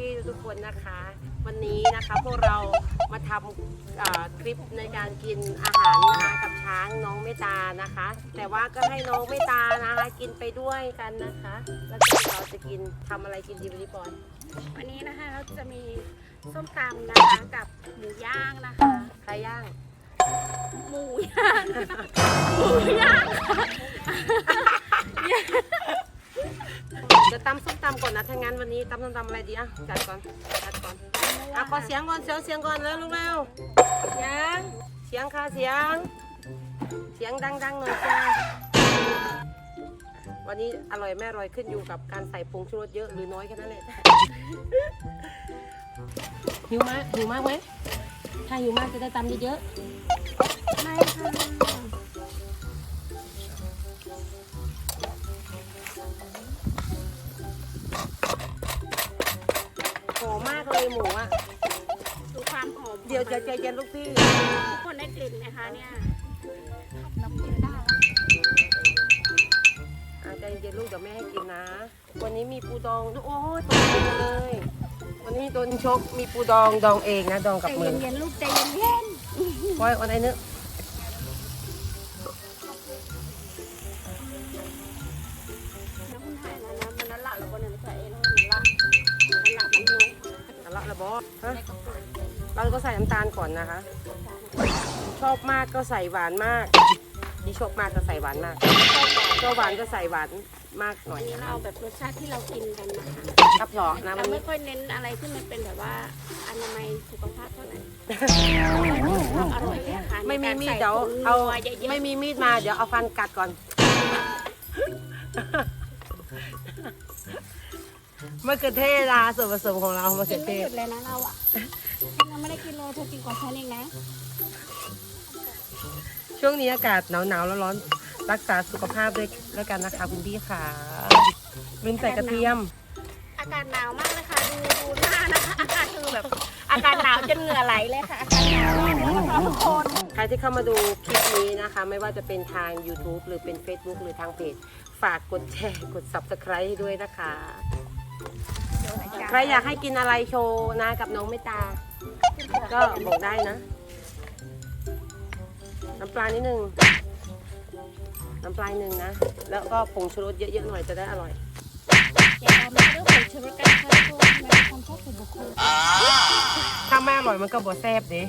พี่ๆทุกคนนะคะ วันนี้นะคะพวกเรามาทำเอ่อคลิปในการกินอาหารนะคะกับช้างน้องเมตานะคะ แต่ว่าก็ให้น้องเมตานะคะกินไปด้วยกันนะคะ แล้วก็เราจะกินทำอะไรกินดีวันนี้ปอนวันนี้นะคะเราจะมีส้มตำนะคะกับหมูย่างนะคะใครย่าง หมูย่างหมูย่าง จะตำส้มตำก่อนนะถ้างั้นวันนี้ตำส้มตำอะไรดีอะจัดก่อนจัดก่อนอะขอเสียงก่อนเสียงเสียงก่อนแล้วลูกเร็วเสียงเสียงค่ะเสียง เสียงดังๆหน่อยจ้าวันนี้อร่อยไม่อร่อยขึ้นอยู่กับการใส่ผงชูรสเยอะหรือน้อยแค่นั้นแหละหิวมากหิวมากไหมถ้าหิวมากจะได้ตำเยอะไม่ค่ะ หมูอะดูความหอมเดี๋ยวจะใจเย็นลูกพี่ทุกคนได้กลิ่นไหมคะเนี่ยน้ำกินได้อะใจเย็นลูกเดี๋ยวแม่ให้กินนะ วันนี้มีปูดองโอ้ยตกใจเลย วันนี้โดนชกมีปูดองดองเองนะดองใจกับมือเย็นๆลูกใจเย็นปล่อยวันไหนนึก ละละบอฮะเราก็ใส่น้ำตาลก่อนนะคะ ชอบมากก็ใส่หวานมากที่ชอบมากก็ใส่หวานมากชอบหวานก็ใส่หวานมากหน่วัอนยนี้เราเอาแบบรสชาติที่เรากินกันนะคะครับหรอนะวัเรานไม่นี้ค่อยเน้นอะไรที่มันเป็นแบบว่าอนามัยสุขภาพเท่าไหร่อร่อยเลยค่ะไม่มีมีดในเดี๋ยวกรใส่เอาผงนัวเยอะๆไม่มีมีดมาเดี๋ยวเอาฟันกัดก่อน มะเขือเทศนะส่วนผสมของเรามะกิเขืนอเทศไม่หยุดเลยนะเราอะยังไม่ได้กินเลยเธอกินก่อนฉันเองนะช่วงนี้อากาศหนาวหนาวๆร้อนๆรักษาสุขภาพด้วยแล้วกันนะคะคุณพี่ค่ะลืมใส่กระเทียม อากาศหนาวมากเลยค่ะดูดูหน้านะคะอากาศคือแบบอากาศหนาวจนเหงื่อไหลเลยค่ะอากาศหนาวมากเลยนะคะทุกคนใครที่เข้ามาดูคลิปนี้นะคะ ไม่ว่าจะเป็นทาง YouTube หรือเป็น Facebook หรือทางเพจ ฝากกดแชร์ กด Subscribe ให้ด้วยนะคะ ใครอยากให้กินอะไรโชว์นะกับน้องเมตตา ก็บอกได้นะ น้ำปลานิดนึง น้ำปลาหนึ่งนะ แล้วก็ผงชูรสเยอะๆหน่อยจะได้อร่อยอย่าเอาไม่เรื่องผงชูรสกันค่ะทุกคนมันเป็นความชอบส่วนบุคคลถ้าไม่อร่อยมันก็บดแซ่บเด้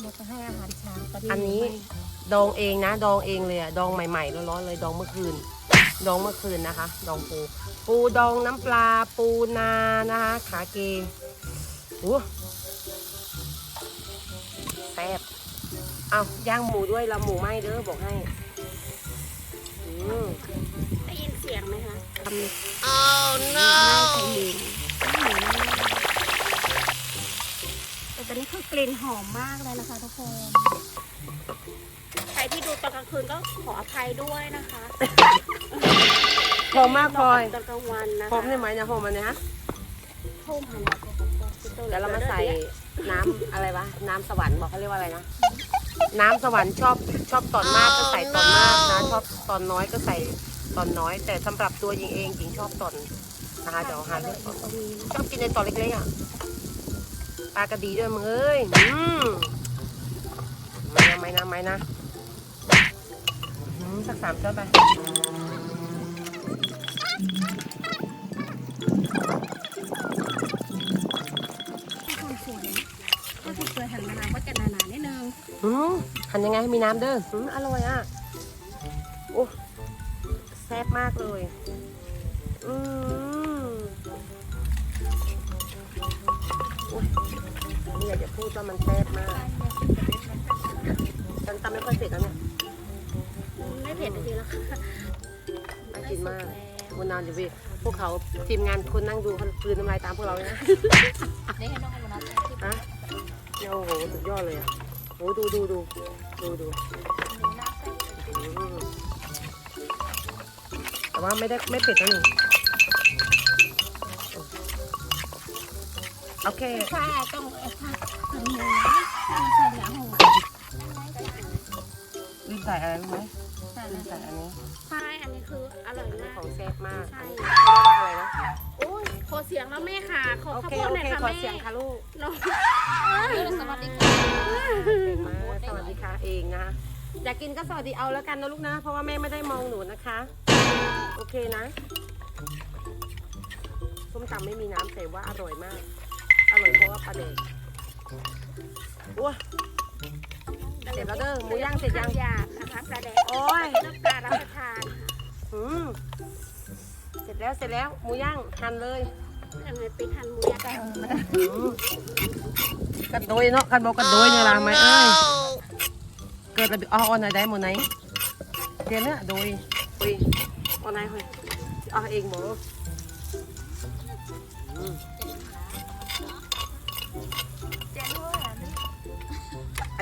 เราจะให้อาหารช้างตอนนี้อันนี้ ดองเองนะ ดองเองเลยอะดองใหม่ๆร้อนๆเลยดองเมื่อคืน ดองเมื่อคืนนะคะ ดองปู ปูดองน้ำปลาปูนานะคะขาเกโอ้แซ่บเอาย่างหมูด้วยละหมูไหม้เด้อบอกให้อืมได้ยินเสียงไหมคะทำ oh no แต่ตอนนี้คือกลิ่นหอมมากเลยนะคะทุกคนใครที่ดูตอนกลางคืนก็ขออภัยด้วยนะคะหอมมากพลอย ตอนกลางวันนะคะหอมได้ไหมเนี่ยหอมมันเนี่ยฮะทุ่มหันเดี๋ยวเรามาใส่น้ำอะไรวะ น้ำสวรรค์บอกเขาเรียกว่าอะไรนะ น้ำสวรรค์ชอบชอบตอนมากก็ใส่ตอนมากนะ ชอบตอนน้อยก็ใส่ตอนน้อย แต่สำหรับตัวหญิงเองหญิงชอบตอนนะคะเดี๋ยวหาเรื่องตอนชอบกินในตอนเล็กๆอะปลากระดีด้วยมึงเอ้ยอืมไม่นะไม่นะไม่นะอืม สักสามช้อนไปคนสวยถ้าคนสวยหันมาน้ำก็จะหนาๆนิดนึงอืมหั่นยังไงให้มีน้ำเด้ออืมอร่อยอะโอ้แซ่บมากเลย อืมโอ้ยนี่อยากจะพูดว่ามันแซ่บมากฉันตำไม่ค่อยเสร็จแล้วเนี่ย ไม่เผ็ดจริงๆแล้วค่ะน่ากินมากวันนานจะไปพวกเขาทีมงานคนนั่งดูเขากลืนน้ำลายตามพวกเราเลยนะได้ให้น้องเอามาใส่ที่ฮะเนี่ยโอ้โหสุดยอดเลยอะโอ้ดูดูดูดูดูหนูนาใส่อืมแต่ว่าไม่ได้ไม่เผ็ดนะนี่โอเคผ้าต้องเอาผ้าทำมือให้มันใส่หลังหัวรีบ ใส่อะไรรู้ไหมใส่ใส่อันนี้ใช่ อันนี้คืออร่อยอันนี้มาก ของแซ่บมากใช่เขาเรียกว่าอะไรนะโอ้ยขอเสียงแล้วแม่ค่ะ ขอโอข้าวเคโพดโอหน่อยเคค่ะขอแม่เสียงค่ะลูกน้องสวัสดีค่ะเก่งมากสวัสดีค่ะเองนะอยากกินก็สวัสดีเอาแล้วกันนะลูกนะ เพราะว่าแม่ไม่ได้มองหนูนะคะ โอเคนะส้มตำไม่มีน้ำแต่ว่าอร่อยมาก อร่อยเพราะว่าปลาเด็กว้า เสร็จแล้วเด้อหมูย่างเสร็จยังหยาบนะคะปลาแดกโอ้ยน้ำปลารับประทานค่ะอืมเสร็จแล้วเสร็จแล้วหมูย่างหั่นเลยทำไมไปทานหมูย่างอืมกันโดยเนาะกันบอกกันโดยเนี่ยละไหมเอ้ยเกิดระเบียบอ๋อเอาไหนได้หมดไหนเดี๋ยวเนี้โดยอุ้ยเอาไหนเฮ้ยเอาเองหมออื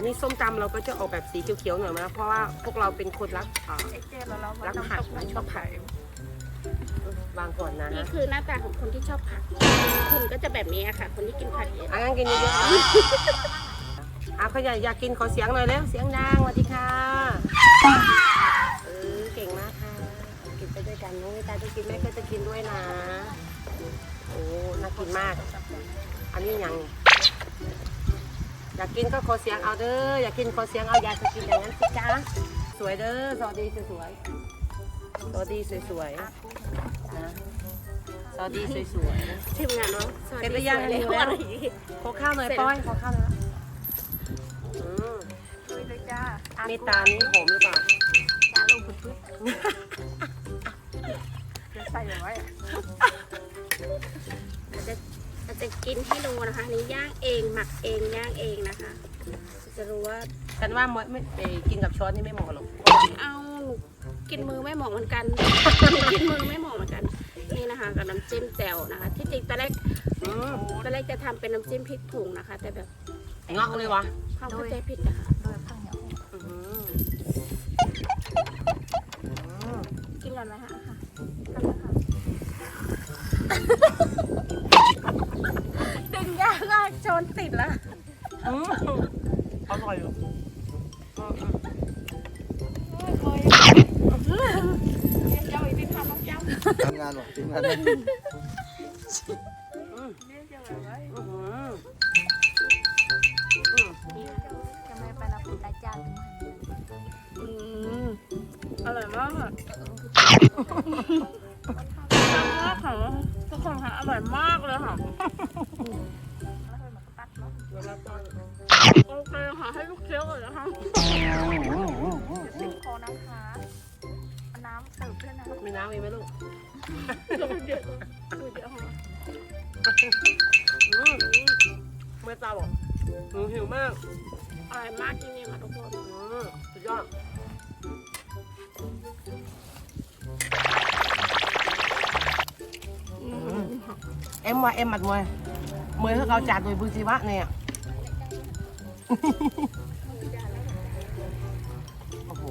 นนี้ส้มตำเราก็จะออกแบบสีเขียวๆหน่อยนะเพราะว่าพวกเราเป็นคนรักอ่าเจนแล้วเรารักผักนะชอบผักวางก่อนนะนี่คือหน้าตาของคนที่ชอบผัก คุณก็จะแบบนี้อะค่ะ คนที่กินผักเยอะอะงั้นกินเยอะๆนะอะเขาอยากอยากกินขอเสียงหน่อยแล้วเสียงดังสวัสดีค่ะเออเก่งมากค่ะกินไปด้วยกันนุ้ยตาจะกินแม่ก็จะกินด้วยนะโอ้น่ากินมาก อันนี้ยัง อยากกินก็ขอเสียงเอาเด้ออยากกินขอเสียงเอาอยากจะกินอย่างนั้นสิจ้าสวยเด้อสวัสดีสวยๆสวัสดีสวยๆนะสวัสดีสวยๆทีมงานเนาะสวัสเสร็จหรืดีอยังสวยเลยหิวแล้วอะไรอย่างงี้ขอข้าวหน่อยเสร็จป้อยแล้วขอข้าวหน่อยอืมคุยเลยจ้าเมตตานี่หอมหรือเปล่าจ้าลงพุทธ นให้ดูนะคะอันนี่ย่างเองหมักเองย่างเองนะคะ จะรู้ว่าฉันว่าไม่ไม่ไปกินกับช้อนนี่ไม่เหมาะหรอกเอาหนูกินมือไม่เหมาะเหมือนกันหนูกินมือไม่เหมาะเหมือนกัน นี่นะคะกับน้ำจิ้มแจ่วนะคะ ที่จริงตอนแรกอืมตอนแรกจะทำเป็นน้ำจิ้มพริกผงนะคะ แต่แบบเงาะเลยวะความเข้าใจผิดนะคะ โดยข้างเหนียวอืมอืมกินก่อนไหมคะอะค่ะดึงยากมากโจนติดแล้วอืมอร่อยอยู่อืมอืมเจ้าอีกพี่พาน้องเจ้าทำงานหรอทีมงานอืมเรียกจะแบบว่าอืมอืมจะไม่ไปรับคุณอาจารย์อืมอร่อยมาก โอเคค่ะให้ลูกเคี้ยวก่อนนะคะติดคอนะคะเอาน้ำเสิร์ฟด้วยนะมีน้ำอีไหมลูกเดี๋ยวเดี๋ยวเดี๋ยวอืมเมื่อตาบอกหนูหิวมากอร่อยมากจริงๆค่ะทุกคนอืมสุดยอดอืม em qua em mặt mười mười hơi cao chặt rồi bưng chi bác nè โอ้โห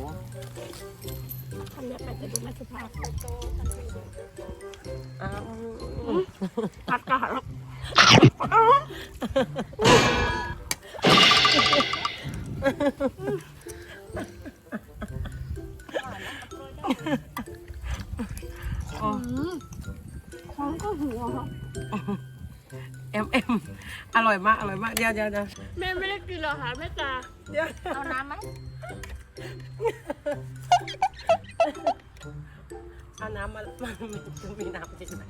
ทำเนี้ยไปจะดูไม่สุภาพอ้าวพัดกาดแล้วอ๋อของก็หัวเอ็มเอ็มอร่อยมาก อร่อยมาก เดี๋ยวเดี๋ยวเดี๋ยวแม่ไม่ได้ กินหรอกค่ะแม่ตาเดี๋ยวเอาน้ำไหมเอาน้ำมามันจะมีน้ำที่ไหน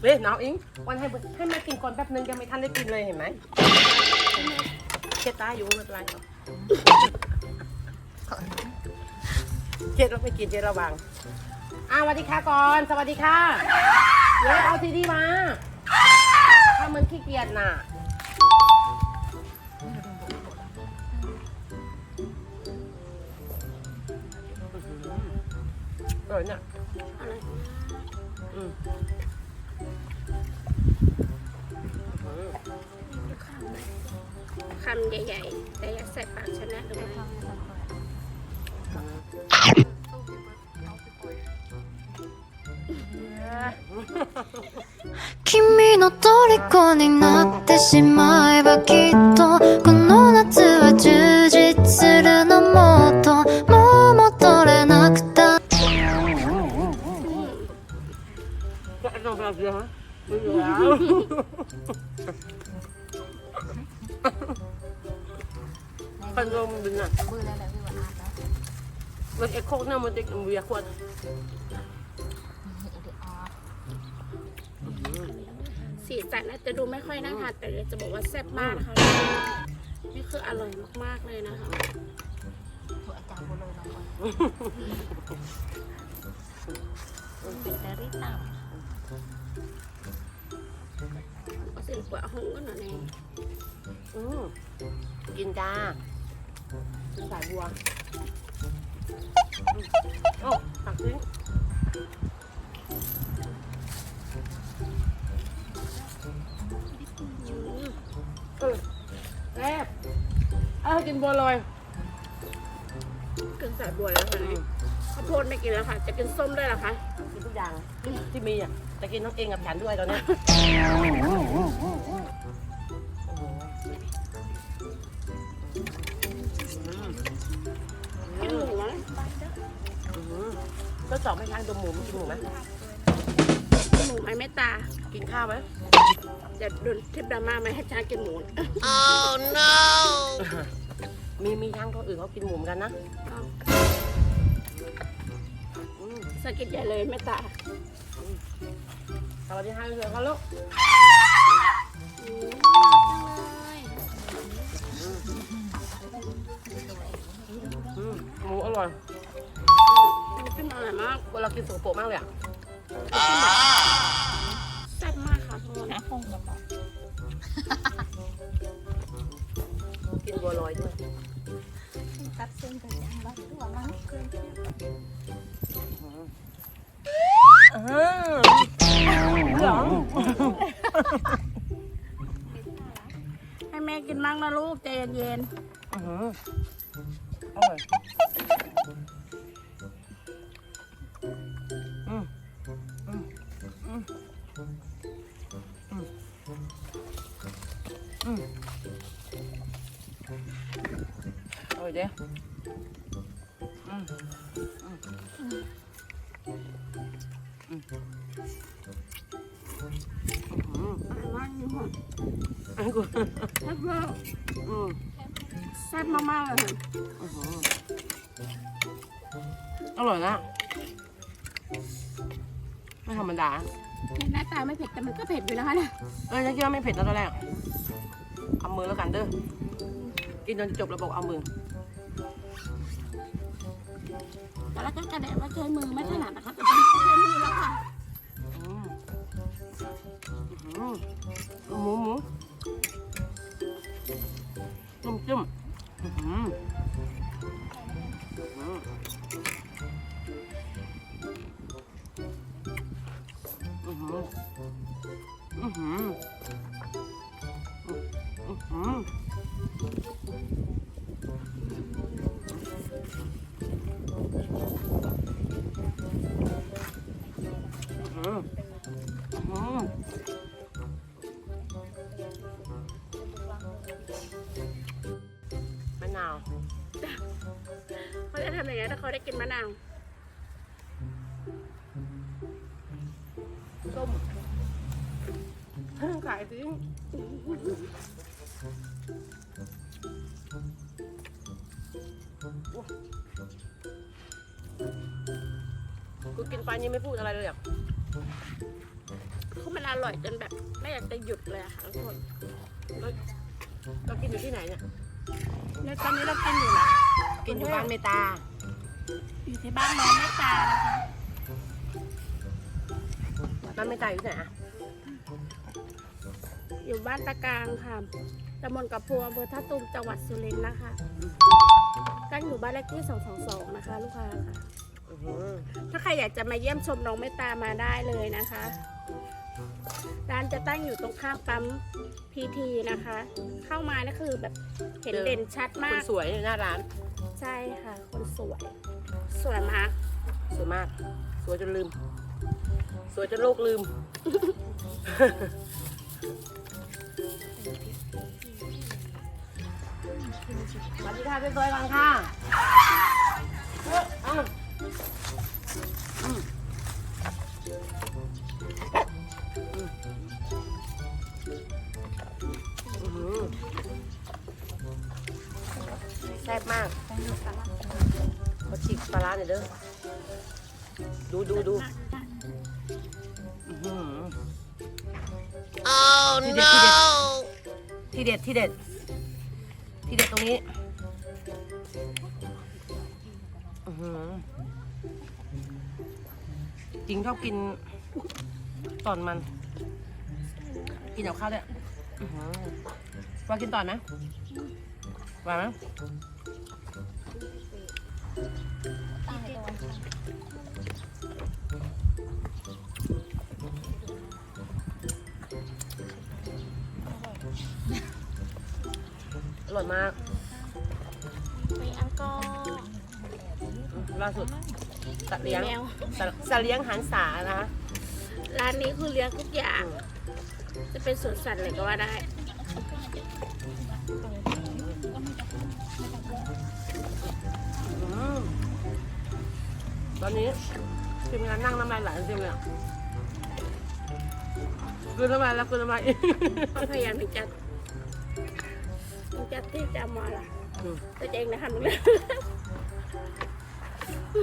เว้ยน้องอิงวันให้ให้แม่กินก่อนแป๊บนึงยังไม่ทันได้กินเลยเห็นไหมเช็ดตาอยู่ไม่เป็นไรหรอกเช็ดแล้วไม่กินเช็ดระวังอ่าสวัสดีค่ะก่อนสวัสดีค่ะเดี๋ยวเอาทีดีมาถ้ามันขี้เกียจน่ะ ร่อยเนี่ย อะไร อืม คำใหญ่ๆ แต่อย่าใส่ปากฉันนะหรือไม่ 君の虜になってしまえばきっとこの夏は充 มบินอะมือแล้วแหละพี่วันอาบแล้วมันเอ็กโคกเนี่ยมันจะเวียขวดเดี๋ยวอ๋อสีสันอาจจะดูไม่ค่อยน่าทานแต่เดี๋ยวจะบอกว่าแซ่บมากนะคะนี่คืออร่อยมากๆเลยนะคะถั่วอาจารย์โบโลน้องก่อนเป็นแต่ริต่เอาสิกว่าหงกันหน่อยนึงอืมกินจ้าเป็น สายบัวอืมโอ้ตักทิ้งเออแซ่บเออกินบัวลอยกินสายบัวแล้วค่ะนี่ข้าวโพดไม่กินแล้วค่ะ จะกินส้มด้วยเหรอคะกินทุกอย่างที่มีอะจะกินทั้งเองกับฉันด้วยตอนเนี้ยกิน สอบให้ช้างดมหมูมันกินหมูไหมกินหมูไหมไม่ตา กินข้าวไหมจะโดนทิปดราม่าไหมให้ช้างกินหมูมีมีช้างตัวอื่นเขากินหมูเหมือนกันนะเอาอืมสะกิดใหญ่เลยไม่ตาสวัสดีค่ะเพื่อนๆครับลูกอืมอืมหมูอร่อยน้ำ จิ้มอร่อยมากเวลากินสกปรกมากเลยอะแซ่บมากค่ะทุกคนำน้ำฟงกับบอกกินบัวลอยด้วยตัดเส้นกับจานแล้วตัวมันเกินอืมเหรอให้แม่กินมั่งนะลูกใจเย็นอื้อหืออร่อย อืมอืมๆอร่อยมากนี่ค่ะอันนี้กูแซ่บมากอืมแซ่บมากๆเลยค่ะอื้อหืออร่อยนะไม่ธรรมดานี่หน้าตาไม่เผ็ดแต่มันก็เผ็ดอยู่นะคะเนี่ยเอ้ยฉันคิดว่าไม่เผ็ดนะตอนแรกเอามือแล้วกันเด้อ กินจนจบแล้วบอกเอามือ แต่แล้วก็กระเด็นว่าใช้มือไม่ถนัดนะคะแต่ตอนนี้ใช้ มือแล้วค่ะอืมอื้อหือหมูหมู ทำยังไงถ้าเขาได้กินมะนาวส้มขายทิ้งกูกินไปนี่ไม่พูดอะไรเลยอะคือมันอร่อยจนแบบไม่อยากจะหยุดเลยอะค่ะทุกคนเรากินอยู่ที่ไหนเนี่ยในตอนนี้เรากินอยู่นะ กินอยู่บ้านเมตา อยู่ที่บ้านน้องแม่ตานะคะ บ้านเมตาอยู่ที่ไหนอะอยู่บ้านตะกลางค่ะตำบลกับพัวอำเภอท่าตูมจังหวัดสุรินทร์นะคะตั้งอยู่บ้านเลขที่ 222 นะคะ ลูกค้าค่ะ อื้อหือถ้าใครอยากจะมาเยี่ยมชมน้องเมตตามาได้เลยนะคะ ร้านจะตั้งอยู่ตรงข้ามปั๊มพีทีนะคะ เข้ามานี่คือแบบเห็นเด่นชัดคมานก สวยในหน้าร้าน ใช่ค่ะ คนสวย สวยมาก สวยมาก สวยจนลืม สวยจนโลกลืม สวัสดีค่ะเป็นตัวก่อนค่ะ ที่เด็ด ที่เด็ดตรงนี้อือหือจริงชอบกินตอนมัน กินกับข้าวด้วยอือหือว่ากินตอนไหมว่าไหม ล่าสุดสัตว์เลี้ยงแมว สัตว์สัตว์เลี้ยงหันษานะคะร้านนี้คือเลี้ยงทุกอย่าง จะเป็นสวนสัตว์อะไรก็ว่าได้ อืมตอนนี้ทีมงานนั่งน้ำลายไหลจริงเลยอะกลืนน้ำลายแล้วกลืนน้ำลายอีกเขาพยายามที่จะที่จะที่จะมาล่ะอืม แต่เองนะคะหนูเลยกลัวบอกว่าใจดองเอ็มเยอะใจเยอะการจิ้มเนี่ยอืมที่เต็มที่เต็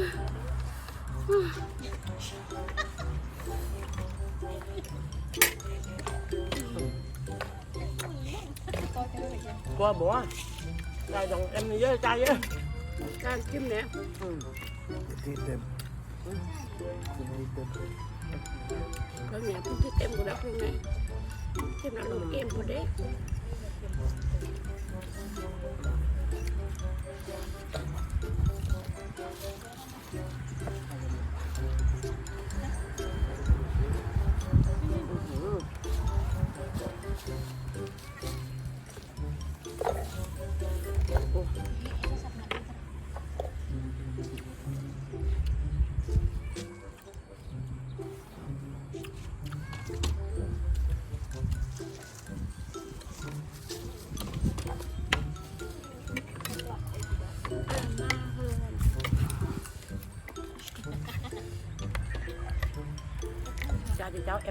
มแล้วเนี่ยพุ่งที่เต็มกูแล้วพุ่งไงจิ้มแล้วลง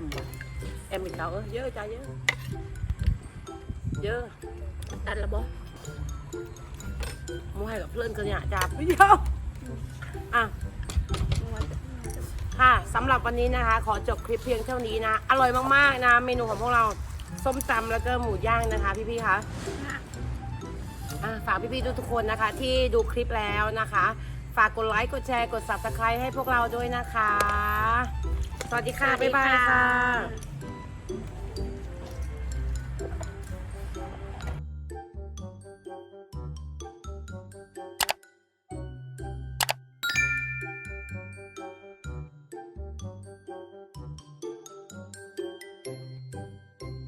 em em thì cháu ơi nhớ cha nhớ nhớ ตัดละบอ mua hai gặp lên cơ nhà cha bây giờ อะค่ะสำหรับวันนี้นะคะ ขอจบคลิปเพียงเท่านี้นะ อร่อยมากๆนะ เมนูของพวกเราส้มตำแล้วก็หมูย่างนะคะ พี่ๆคะะฝากพี่ๆทุกคนนะคะ ที่ดูคลิปแล้วนะคะ ฝากกดไลค์กดแชร์กด subscribe ให้พวกเราด้วยนะคะ สวัสดีค่ะ บ๊ายบายค่ะ